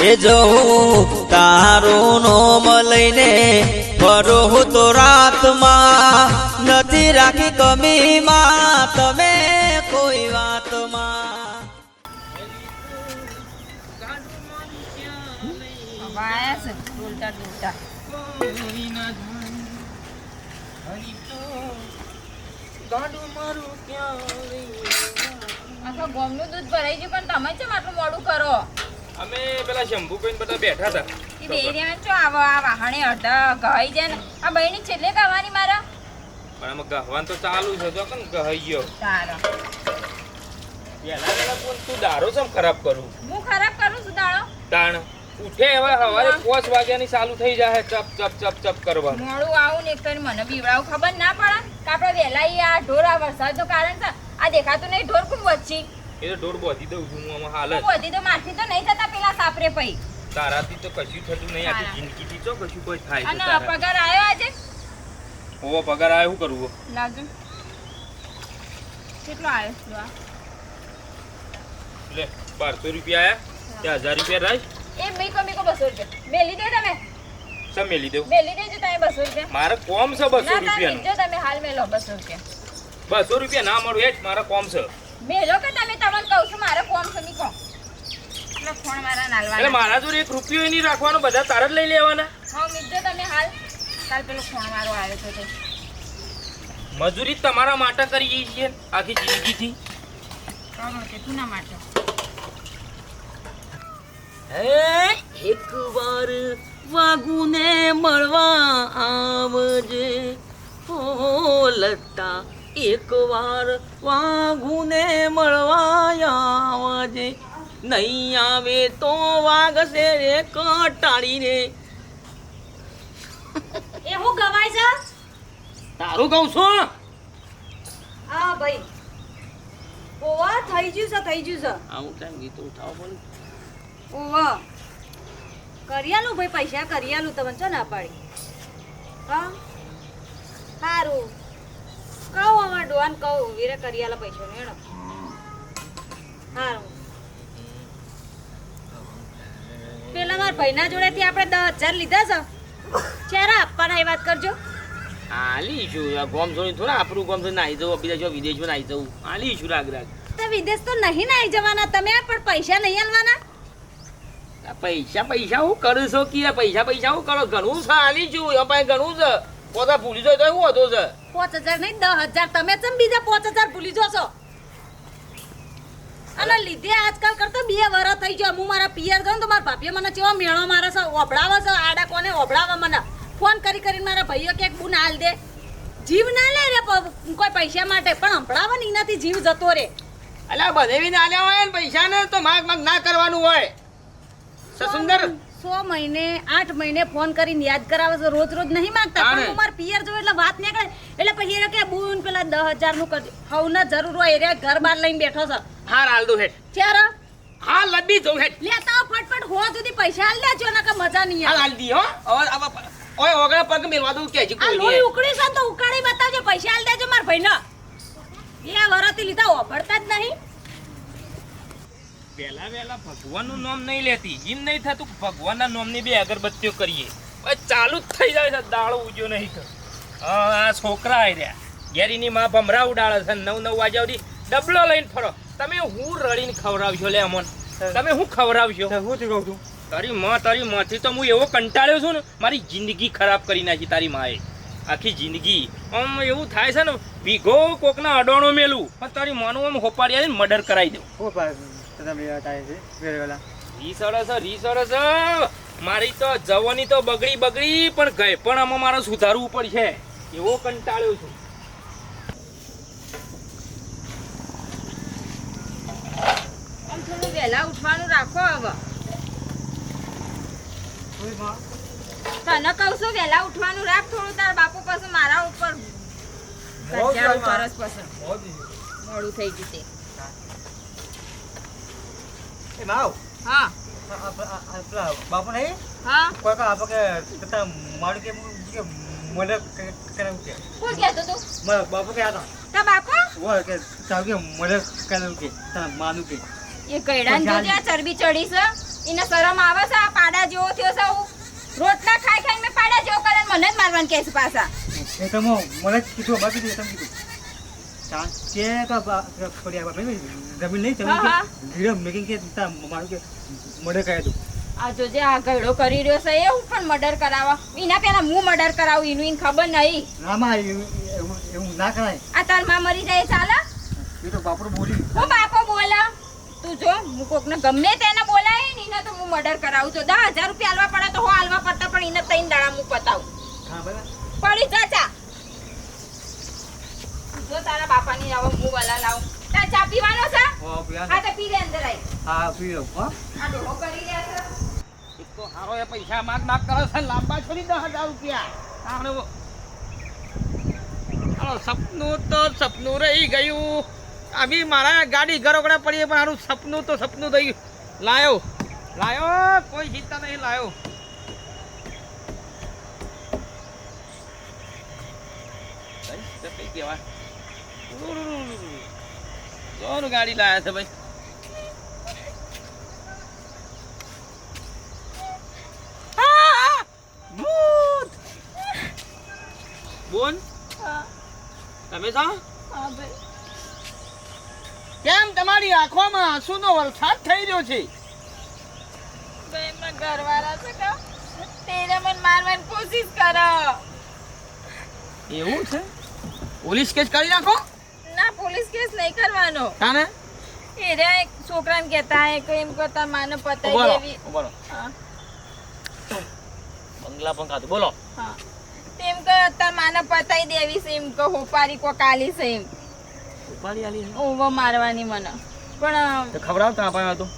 એ જવું તારું નોમ લઈને ફરો હું તો રાતમાં નથી રાખી કમીમાં તમે કોઈ વાતમાં. છે ડોલતા ડોલતા આખા ગોમનું દૂધ ભરાઈ ગયું, પણ તમે છે આટલું મોડું કરો? અમે પેલા શંભુ બધા બેઠા હતા. એ ડેરીમાં જો આવો આ વાહણે અડધા ગઈ જાય ને. આ બહેની છેલ્લે ગવાની મારા? પણ આમાં ગહવાન તો ચાલુ છે તો કેમ ગઈ ગયો? તારા. પેલા પેલા કોણ? તું દારો સમ ખરાબ કરું? હું ખરાબ કરું છું દાડો? તાણ. ઉઠે હવે હવારે પાંચ વાગ્યાની ચાલુ થઈ જાય ચપ ચપ ચપ ચપ કરવાનું મોડું આવું ને એક કરી મને બીવડાવું ખબર ના પડે કે આપણે વહેલા આ ઢોર આ વરસાદનું કારણ છે. આ દેખાતું નહીં ઢોર ખૂબ વચ્ચી? એ તો ઢોર બોધી દઉં છું હું આમાં હાલ બોધી તો મારથી તો નહીં થતા પેલા સાપરે પઈ. તારાથી તો કશું થતું નહીં આખી જિંદગીથી તો કશું કોઈ થાય અને પગાર આવ્યો આજે? ઓવો પગાર આવ્યો શું કરવું? લાજુ કેટલો આવ્યો? લે બારસો રૂપિયા આયા? ત્યાં હજાર રૂપિયા રાખ. એ મેં કો મેં કો બસો રૂપિયા. મેલી દે તમે. સમ મેલી દઉં? મેલી દેજો તમે બસો રૂપિયા. મારે કોમ છે બસો રૂપિયા તમે જો તમે હાલ મેલો બસો રૂપિયા. બસો રૂપિયા ના મળું જ મારા કોમ છે. મેલો કે તમે તમને કહું છું મારે ફોન છે મીકો એટલે ફોન મારા એટલે મારા જોડે એક રૂપિયો એની નહીં રાખવાનો બધા તારા જ લઈ લેવાના. હા મીજો તમે હાલ. કાલ પેલો ફોન મારો આવ્યો છે તે. મજૂરી તમારા માટે કરી છીએ આખી જિંદગીથી. કહો તે તું ના માટે? એક વાર વાગુને મળવા આવજે. ઓ લટ્ટા એક વાર વાગુને મળવા આવજે. નહીં આવે તો વાગશે રે કટાડીને. એ હું ગવાય છે? તારું કહું છું. હા ભાઈ. ઓવા થઈ ગયું છે થઈ ગયું છે. આવું કેમ ગીતો ઉઠાવો પણ ઓવા. કરિયાલું ભાઈ પૈસા કરિયાલું તમને ચો ના પાડી. હા? સારું. કહું હવે ડોન કહું વીરે કરિયાલા પૈસા ને હારું. પેલા મારા ભાઈના જોડેથી આપણે દસ હજાર લીધા છે. ચારા આપવાના એ વાત કરજો. આલી છું ગોમ થોડા આપણું ગોમ છોડી નાહી જવું બીજા જો વિદેશમાં નાહી જવું. આલી છું રાગ રાગ. તો વિદેશ તો નહીં નાઈ જવાના તમે પણ પૈસા નહીં આલવાના? પૈસા પૈસા હું કરું છું કે પૈસા પૈસા હું કરો? ઘણું છે આલી છું એમાં ઘણું છે. પોતા ભૂલી જાય તો હતો છે? પાંચ હજાર નહીં દસ હજાર. તમે ચમ બીજા પાંચ હજાર ભૂલી જશો અને લીધે આજકાલ કરતો બે વરસ થઈ ગયો. હું મારા પિયર ગયો તો મારા ભાભીએ મને ચેવો મેળો મારે છે ઓભળાવે છે? આડા કોને ઓભળાવે મને? ફોન કરી કરીને મારા ભાઈઓ કે બુન હાલ દે. જીવ ના લે રે કોઈ પૈસા માટે પણ સંભળાવે ને એનાથી જીવ જતો રે. એટલે બધે ના લેવા હોય ને પૈસા ને તો માગ માગ ના કરવાનું હોય. સસુંદર સો મહિને આઠ મહિને ફોન કરીને યાદ કરાવે છે. રોજ રોજ નહીં માંગતા પણ હું મારા પિયર જોઉં એટલે વાત નીકળે. એટલે પછી એ કે બુન પેલા દસ હજારનું કરજો હવને જરૂર હોય એ ઘર બહાર લઈને બેઠો છે. હા દો હેઠ ચાર હા લબી જવું હે લેતા ફટફટ હો સુધી પૈસા આલ દેજો કે મજા નહીં દી હો. હવે હવે ઓય ઓગળા પગ મેલવા દઉં કે હજી કોઈ નહીં. ઉકળી છે તો ઉકાળી બતાવજો પૈસા આલ દેજો માર ભાઈને. એ વરતી લીધા ઓભળતા જ નહીં. પહેલા વહેલા ભગવાનનું નામ નહીં લેતી. એમ નહીં થતું ભગવાનના નામની બે અગરબત્તીઓ કરીએ. ચાલુ જ થઈ જાય છે દાળો ઉજ્યો નહીં હા આ છોકરા આવી રહ્યા ઘેરીની માં ભમરા ઉડાડે છે નવ નવ વાગ્યા સુધી ડબલો લઈને ફરો. તમે હું રડીને ખવડાવશો લે અમોન? તમે હું ખવડાવશો? હું કહું છું? તારી માં તારી માંથી તો હું એવો કંટાળ્યો છું ને મારી જિંદગી ખરાબ કરી નાખી તારી માએ. આખી જિંદગી. આમ એવું થાય છે ને ભીગો કોકના અડોણો મેલું. પણ તારી માનું આમ હોપાડી મર્ડર કરાવી દઉં. છે. છે મારી તો જવાની તો બગડી બગડી પણ ગઈ પણ આમાં મારે સુધારવું પડશે. એવો કંટાળ્યો છું. થોડું વહેલા ઉઠવાનું રાખો હવે. તને કહું છું વહેલા ઉઠવાનું રાખ થોડું તાર બાપુ પાસે મારા ઉપર મોડું થઈ ગયું તે. હા બાપુ નહીં હા કોઈ કા આપો કે તતા મારું કે મને કરાવું કે કોણ કહેતો તું મારા બાપુ કે હતા તા બાપા वो કે તારું કે મને કરાવું કે તારા માનું કે એ કૈડાન જોજે આ ચરબી ચડી છે એને શરમ આવે છે આ પાડા જેવો થયો છે હું રોટલા ખાઈ ખાઈ મેં પાડા જેવો કરે મને જ મારવાનું કે છે પાછા એ તો મને કીધું બાકી તમે કીધું કે તો બા- કે થોડી આ બાપરે જમીન નહીં. તમે ધીરે મેકિંગ કે મારું કે મોઢે કહે તું આ જોજે આ ગયડો કરી રહ્યો છે એ હું પણ મર્ડર કરાવવા. એના પેલા હું મર્ડર કરાવું એનું એને ખબર નહીં. એવું એવું એવું ના કરાય. આ તારમાં મરી જાય ચાલે એ તો બાપરો બોલી. હું બાપો બોલા? તું જો હું કોકને ગમે તેને બોલાય ને તો હું મર્ડર કરાવું છું. દસ હજાર રૂપિયા હાલવા પડે તો હું હાલવા પડતા પણ એને ત્રણ દાડા હું પતાવું હા બરાબર પડી જા ચા જો તારા બાપાની આવો હું વલા લાવું તાર ચા પીવાનો છે હા તો પી લે અંદર આઈ હા પી લો હા આ ડોહો કરી રહ્યા છે એક તો હારો એ પૈસા માગ માગ કરે છે લાંબા છોડી દસ રૂપિયા આપણે હાલો સપનું તો સપનું રહી ગયું આવી મારા ગાડી ઘરોકડા પડી પણ મારું સપનું તો સપનું થઈ લાયો લાયો કોઈ ચિંતા નહીં લાયો કઈ કહેવાય કોનું ગાડી લાયા છે ભાઈ? બોન? તમે છો? કેમ તમારી આંખોમાં આંસુનો વરસાદ થઈ રહ્યો છે? ભાઈ ઘરવાળા છે કે? તેને મને મારવાની કોશિશ કરો. એવું છે? પોલીસ કેસ કરી નાખો? પોલીસ કેસ નહીં કરવાનો. કાને? એ રે એક છોકરાને કહેતા હે કે એમ કરતા માનો પતાઈ દેવી. બોલો બંગલા પણ ખાતું બોલો. હા. તેમ કે તાર માને પતાઈ દેવી છે એમ કે હોપારી કો કાલી છે એમ. હોપારી આલી ઓવો મારવાની મને. પણ તો ખબર આવતા આપણે હતું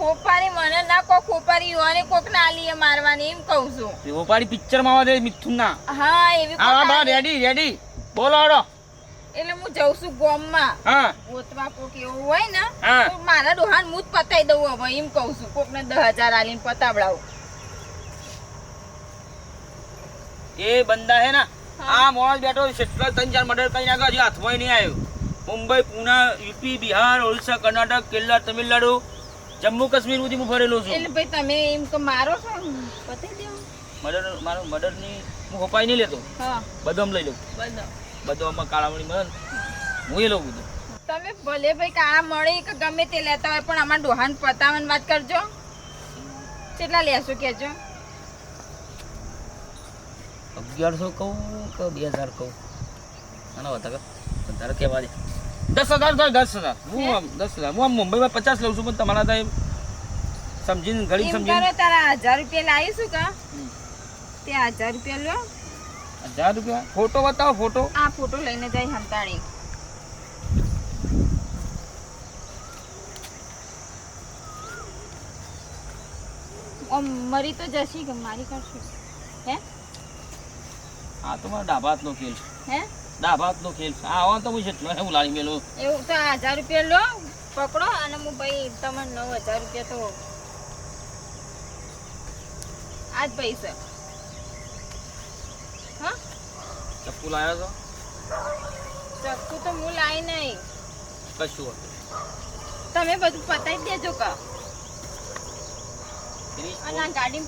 હોપારી મને ના કોક હોપારી યોને કોક ના આલીએ મારવાની એમ કહું છું. હોપારી પિક્ચરમાં આવે મિથુન ના હા એવી આ હા રેડી રેડી બોલો હડો. એટલે હું જઉં છું ગોમમાં. હા. ગોતવા કોક એવું હોય ને તો મારા ડોહાન હું જ પતાઈ દઉં હવે એમ કહું છું. કોક ને દસ હજાર આલીને પતાવડાવું. એ બંદા હે ને આ મોજ બેઠો કેટલા ત્રણ ચાર મર્ડર કરી નાખ્યો હજી હાથમાં નહીં આવ્યો. મુંબઈ પુણે યુપી બિહાર ઓડિશા કર્ણાટક કેરલા તમિલનાડુ જમ્મુ કાશ્મીર સુધી હું ફરેલો છું. એટલે ભાઈ તમે એમ કે મારો છો પતાઈ દેવું મર્ડર મારો મર્ડરની હું હપાઈ નહીં લેતો. હા. બદમ લઈ લઉં. બધો બદામમાં કાળામણી મળે હું એ લઉં બધું. તમે ભલે ભાઈ કાળા મળે કે ગમે તે લેતા હોય પણ અમારા ડોહાન પતાવન વાત કરજો. કેટલા લેશો કેજો અગિયારસો કહું કે બે હજાર કહું? આના વધારે વધારે કહેવા દે. દસ હજાર થાય દસ હજાર. હું આમ દસ હજાર. હું આમ મુંબઈમાં પચાસ લઉં છું પણ તમારા ત્યાં સમજીને ઘડી સમજીને. તારા હજાર રૂપિયા લાવીશું કા. તે હજાર રૂપિયા લો. હજાર રૂપિયા? ફોટો બતાવો ફોટો. આ ફોટો લઈને જાય હંતાણી. મરી તો જશી કે મારી કરશું? હે? આ તો મારો હાથનો ખેલ છે. હે? ડાબા નો ખેલ છે. આ તો હું જેટલો હું લાવી મેલો. એવું તો હજાર રૂપિયા લો પકડો અને હું ભાઈ તમને નવ હજાર રૂપિયા તો આજ પૈસા હા ચપ્પુ લાવ્યો છો? ચપ્પુ તો હું લાવી નહીં કશું હતું તમે બધું પતાવી દેજો કા.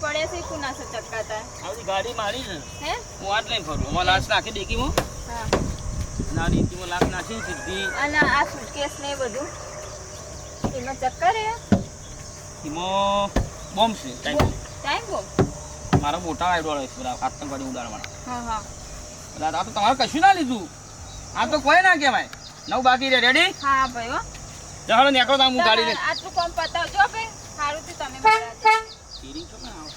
પડે છે કુના ચક્કાતા ગાડી મારી હે? હું ફરું. લાશ નાખી હા. લાશ સીધી. અને આ સુટકેસ ને બધું. એમાં ચક્કર હે? એમાં બોમ્બ છે ટાઈમ ટાઈમ મારો મોટા આઈડોળ છે આતંકવાદી ઉડાડવાના. હા હા. આ તો તમારે કશું ના લીધું. આ તો કોઈ ના કહેવાય. નવ બાકી રે રેડી હા ભાઈ હો. ચાલો નીકળો તો હું ગાડી લઈને આટલું કામ પતાવજો ભાઈ. સારું થી તમે Steering છો ને? આવો.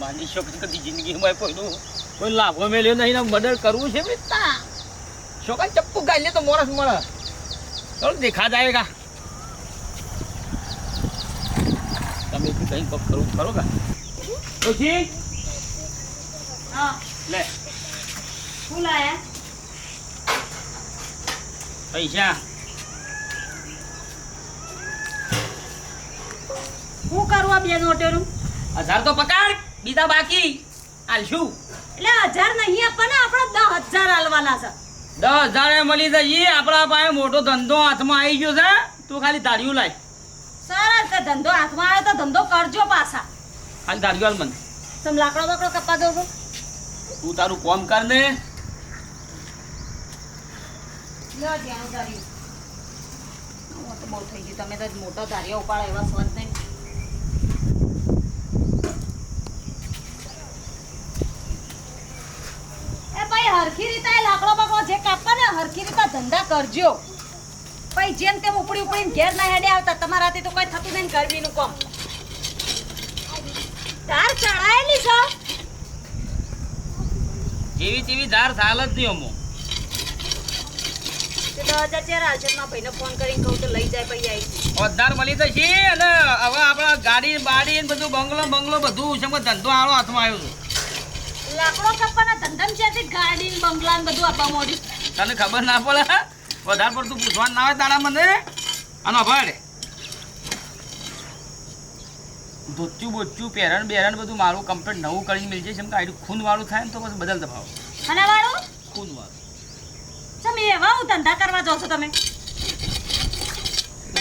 માની શકો છો કદી જિંદગીમાં કોઈનું કોઈ લાભો મેલ્યો નહીં ને મર્ડર કરવું છે બેટા છોકરા ચપ્પુ ગાઈ લે તો મોરસ મળે. ચાલો દેખા જાયગા તમે બી કઈ પગ કરું? કરો કા? ઓજી હા. લે. શું લાયા? પૈસા. શું કરું આ બે નોટેનું? હજાર તો પકડ. બીજા બાકી. આલશું એટલે હજાર નહીં આપવાના આપણા દસ હજાર આલવાના છે. દસ હજાર એ મળી જઈએ આપણા પાસે મોટો ધંધો હાથમાં આવી ગયો છે. તું ખાલી ધાર્યું લાય. સરસ તે ધંધો હાથમાં આવે તો ધંધો કરજો પાછા. હાલ ધારજો હાલ મને. તમે લાકડો બાકડો કપા દો છો? તું તારું કોમ કર ને. લ્યો જ્યાં ધાર્યું. હું તો બહુ થઈ ગયું. તમે તો મોટો ધાર્યો ઉપાડો એવા સ્વંત નહીં. હરખી રીતે લાકડો બાકડો જે કાપવા ને હરખી રીતે ધંધા કરજો. ભાઈ જેમ તેમ ઉપડી ઉપડીને ઘેર ના હેડે આવતા તમારાથી તો કોઈ થતું નહીં ગરમીનું કોમ. ધાર ચડાયેલી છો? જેવી તેવી ધાર ચાલ જ નહીં અમો. દસ હજાર ચાર હાજરમાં ભાઈને ફોન કરીને તો લઈ જાય પછી આવી ઓધાર મળી તો છે હવે આપણા ગાડી બાડી બધું બંગલો બંગલો બધું ધંધો આળો હાથમાં આવ્યો છે. લાકડો કાપવાના ધંધમ છે ગાડી ને બંગલા બધું આપવા મોડી તને ખબર ના પડે? હા? વધારે પડતું પૂછવાનું ના હોય તારા મને આનો ભાડે ધોચ્યું બોચ્યું પહેરણ બેરણ બધું મારું કમ્પ્લીટ નવું કરીને મળી જશે. એમ કે આઈડું ખૂન વાળું થાય ને તો પછી બદલ દબાવો. વાળું? ખૂન વાળું. તમે એવા હું ધંધા કરવા જાઓ છો તમે?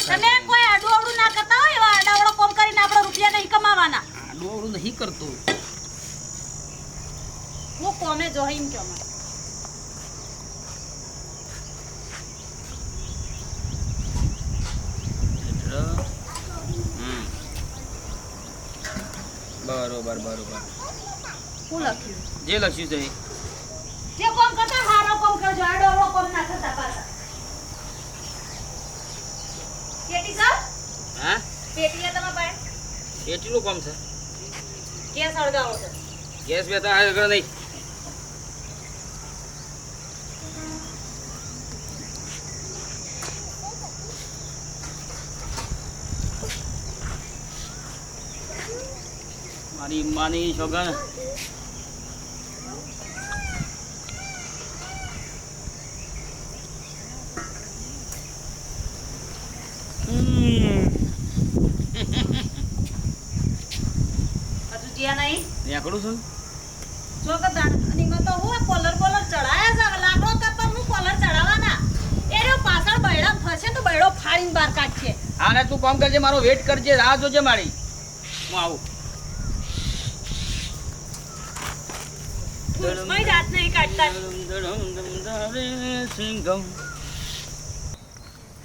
તમે કોઈ આડું અવડું ના કરતા હોય એવા આડાવડો કોમ કરીને આપણે રૂપિયા નહીં કમાવાના. આડું અવળું નહીં કરતો. હું કોમે જોઈ કહો. બરોબર બરોબર. શું લખ્યું? જે લખ્યું છે જે કોમ કરતા હારો કોમ કરજો આડો અવળો કોમ ના થતા પાછા. કેટી સર? હા? પેટી એ તમારા પાસે? એટલું કોમ છે? ગેસ સળગાવો છે. ગેસ બેતા આગળ નહીં. મારી માની છોકરા હજુ જ્યાં નીકળું છું. જો કે દાણ- તો હું આ કોલર કોલર ચડાયા છે લાકડો કાપવાનું કોલર ચડાવવાના. એ રહ્યો પાછળ બૈડા ફસે તો બૈડો ફાડીને બહાર કાઢશે. આને તું કામ કરજે મારો વેટ કરજે રાહ જોજે મારી. હું આવું. ફૂસમાંય દાંત નહીં કાઢતા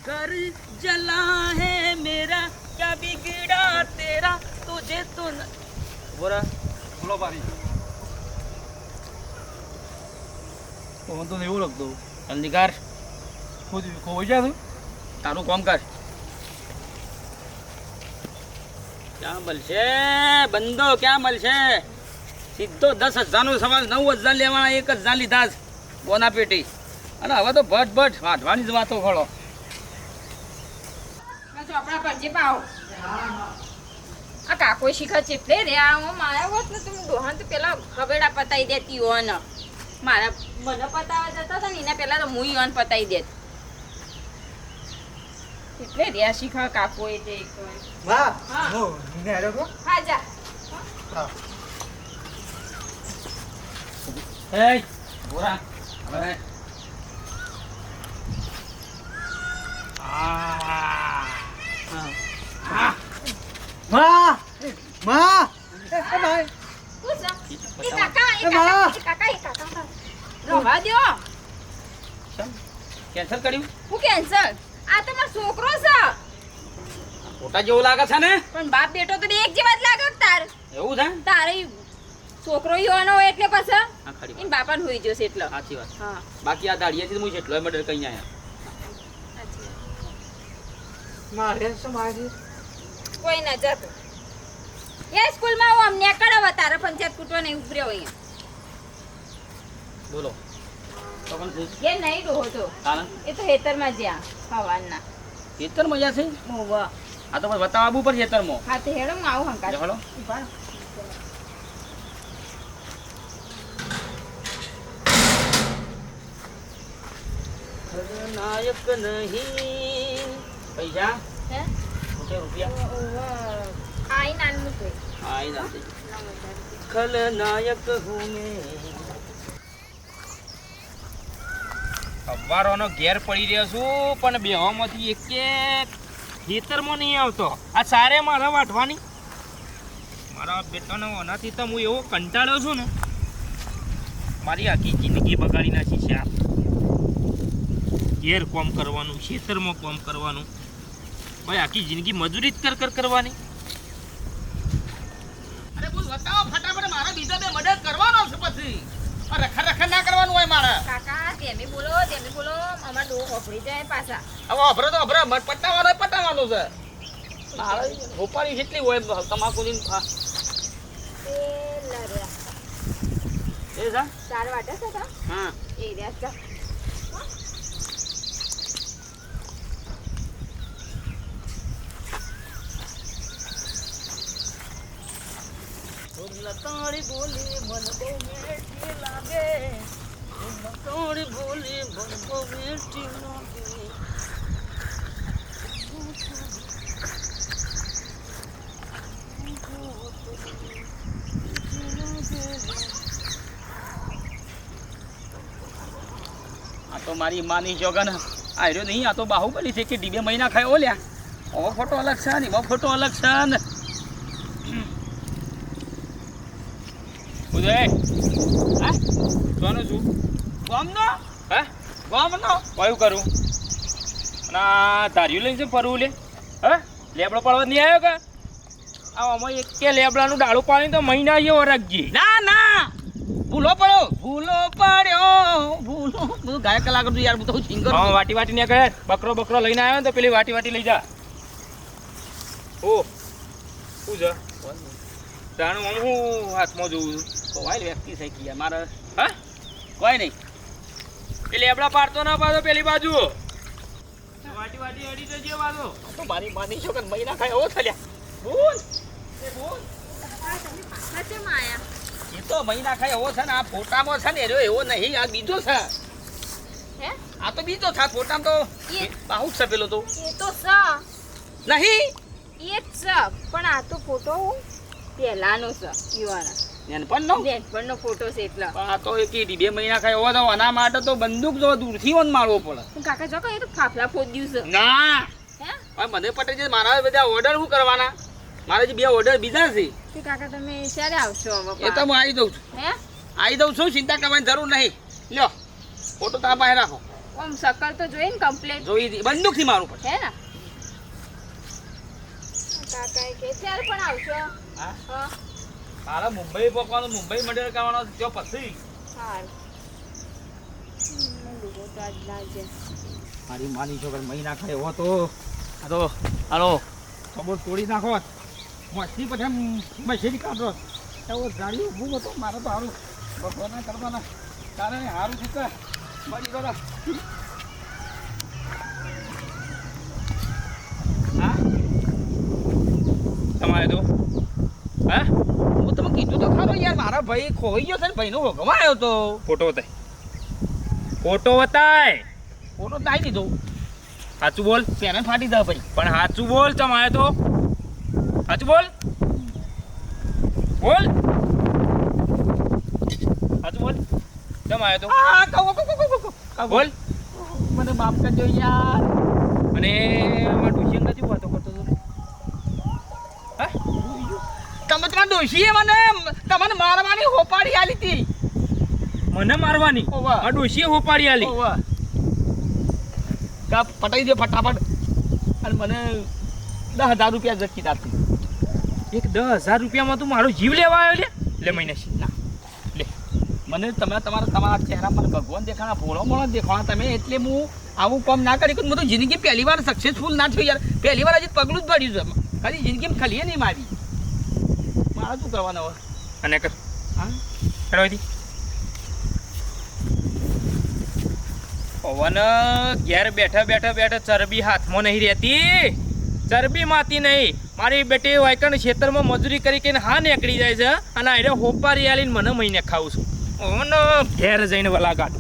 कर जला है मेरा क्या बिगड़ा तेरा तुझे तो न... बोरा બોલો પાણી હું તો એવું લખતો જલ્દી કર ખુદ ખોઈ જાય તું તારું કામ કર ક્યાં મળશે બંધો ક્યાં મળશે સીધો દસ હજારનો સવાલ નવ હજાર લેવાના એક હજાર લીધા જ બોના પેટી અને હવે તો ભટ ભટ વાંધવાની જ વાતો ખોળો. આ ચોપડા પાવ. આ કાકો શીખર ચેટલે રે આ હું મારા હોત ને તું દોહન તો પેલા ખબેડા પતાવી દેતી હો ને. મારા મને પતાવા જતા હતા ને એના પેલા તો હું યોન પતાઈ દેત. એટલે રે શીખા શીખર કાકો એ તે એક. તો. હા. હા જા. હા. કાકા એ કાકા રવા દ્યો કેન્સલ કર્યું હું કેન્સલ આ તો મારો છોકરો છે. ખોટા જેવું લાગે છે ને? પણ બાપ બેટો તો બે એક જેવા જ લાગે તાર. એવું છે? તારે છોકરો યોનો હોય એટલે પાછા. ખરી એમ વાત. હોઈ જશે એટલે. સાચી વાત. હા. બાકી આ દાડિયાથી હું જેટલો મર્ડર કઈ આયા. મારે શું મારે? કોઈ ના જતો. એ સ્કૂલમાં હું અમને કડાવ તારા પંચાયત કૂટવા નહીં ઉભર્યો અહીંયા. બોલો. તો પણ શું? કે નહીં ડોહો તો. હેતર એ તો હેતરમાં જ્યાં હવાના ખેતર મજા છે? આ તો બતાવવું પડશે ખેતરમાં. હા તો હેડો હું આવું હંકાર હેડો. ઊભા રહો. નાયક નહીં. પૈસા? હે? રૂપિયા. આઈ નાન મુકે આઈ જાતે ખલનાયક હું મેં સવારોનો ઘેર પડી રહ્યો છું પણ બેહોમાંથી એક ખેતરમાં નહીં આવતો. આ સારે મારા વાટવાની. મારા બેટાનો આનાથી તો હું એવો કંટાળ્યો છું ને. મારી આખી જિંદગી બગાડી નાખી છે આ. ઘેર કોમ કરવાનું ખેતરમાં કોમ કરવાનું. ભાઈ આખી જિંદગી મજૂરી જ કર કર કરવાની. અરે બોલ બતાવો ફટાફટ મારા બીજા બે મદદ કરવાનો છે પછી. રખા રખા ના કરવાનું હોય મારા. કાકા તેમી બોલો તેમી બોલો અમાર ડો જાય પાછા. હવે અભરે તો અભરે મત પટાવવાનો છે. મારે હોપારી કેટલી હોય તમાકુની આ, એ એ જા. ચાર વાટા છે હા. એ રહ્યા લતાડી બોલી, મન બહુ મીઠી લાગે. લતાડી બોલી, મન બહુ મીઠી લાગે. આ તો મારી માની જોગન. આ રહ્યો નહીં, આ તો બાહુબલી છે કે ડીબે મહિના ખાય ઓલ્યા. ઓ ફોટો અલગ છે ને ઓ ફોટો અલગ છે ને. હા? કોનું છું? ગામનો? હે? ગામનો? કયું કરું? અને આ ધાર્યું લઈને છે ફરવું લે? હે? લેબડો પાડવા નહીં આવ્યો કે? આ આમાં એક કે લેબડાનું ડાળું પાણી તો મહિના જેવો રાખજે. ના ના! ભૂલો પડ્યો ભૂલો પડ્યો ભૂલો બધું ગાય કલાક તું યાર બધું સિંગર હા વાટી વાટી ને કહે બકરો બકરો લઈને આવ્યો ને તો પેલી વાટી વાટી લઈ જા. ઓ શું છે? જાણું હું હું હાથમાં જોઉં છું. તો વ્યક્તિ થઈ ગયા મારે હા? કોઈ નહીં. એ લેબડા પાડતો ના પાડો પેલી બાજુ. વાટી વાટી અડી જજે બાજુ તો મારી માની છો કે મહિના ખાય એવો થલ્યા. બોલ. એ બોલ. સાચે માયા એ તો મહિના ખાય એવો છે ને આ ફોટામાં છે ને એરો એવો નહીં આ બીજો છે. હે? આ તો બીજો છે ફોટામાં તો એ- બાહુ છે પેલો તો. એ તો છ. નહીં? એ જ છે પણ આ તો ફોટો પહેલાનો છે યુવાના. નેનપણનો ફોટો છે એટલે. આ તો એક ઈ બે મહિના ખાય તો આના માટે તો બંદૂક જો દૂરથી વન મારવો પડે. કાકા જો એ તો ફાફલા ફોદ્યું છે. ના. હે? મને પટેલ છે મારા બધા ઓર્ડર શું કરવાના? મારે જે બે ઓર્ડર બીજા છે. કાકા તમે ક્યારે આવશો હવે એ તો હું આવી દઉં છું. હે? આવી દઉં છું ચિંતા કરવાની જરૂર નહીં. લ્યો ફોટો તા પાસે રાખો. ઓમ સકલ તો જોઈએ ને કમ્પ્લેટ જોઈ બંદૂકથી મારું પડે. હે ને? કાકા કે ત્યારે પણ આવશો? મારા મુંબઈ પકવાનું મુંબઈ મર્ડર કરવાનો છે, પછી? મારી માની છોકર મહિના ખાય એવો તો. આ તો હાલો ખબર તોડી નાખો. મસ્તી પછી એમ મશીન કાઢો. એવો ગાડી ઊભું હતો મારે તો સારું ભગવાનના કરવાના કારણે સારું છે મળી ગયો હા તમારે તો હા હું તમે કીધું તો ખરો ભાઈ ખોઈ ગયો છે ને ભાઈનો ગમાયો તો. ફોટો બતાય. ફોટો બતાય. ફોટો તાઈ દીધો. સાચું બોલ. પેને ફાટી દા ભાઈ. પણ સાચું બોલ તમારે તો. સાચું બોલ. બોલ. સાચું બોલ. તમારે તો. હા કહો કહો બોલ. મને માફ કરજો યાર. અને મારું ટ્યુશન નથી હતો હા તમારા ડોશીએ મને તમને મારવાની હોપાડી આલી હતી મને મારવાની. આ ડોશીએ હોપાડી આલી. કા પટાઈ દે ફટાફટ. અને મને દસ હજાર રૂપિયા જકી દાતી એક દસ હજાર રૂપિયામાં તું મારો જીવ લેવા આવ્યો લે? લે મહિના ના. લે. મને તમે તમારા તમારા ચહેરા પર ભગવાન દેખાણા ભોળો મોળો દેખાણા તમે એટલે હું આવું કામ ના કરી હું તો જિંદગી પહેલી વાર સક્સેસફુલ ના થયો યાર. પહેલી વાર હજી પગલું જ ભર્યું છે. ખાલી જિંદગીમાં ખાલી નહીં મારી. મારે શું કરવાના હવે અને કર. હા? હેડો પવન ઘેર બેઠા બેઠા બેઠા ચરબી હાથમાં નહીં રહેતી. ચરબી માતી નહીં. મારી બેટી વાયકણ ખેતરમાં મજૂરી કરી કરીને હા નીકળી જાય છે અને આરે હોપારી આલીને મને મહિને ખાવું છું. ઓન ઘેર જઈને વલાગાટ.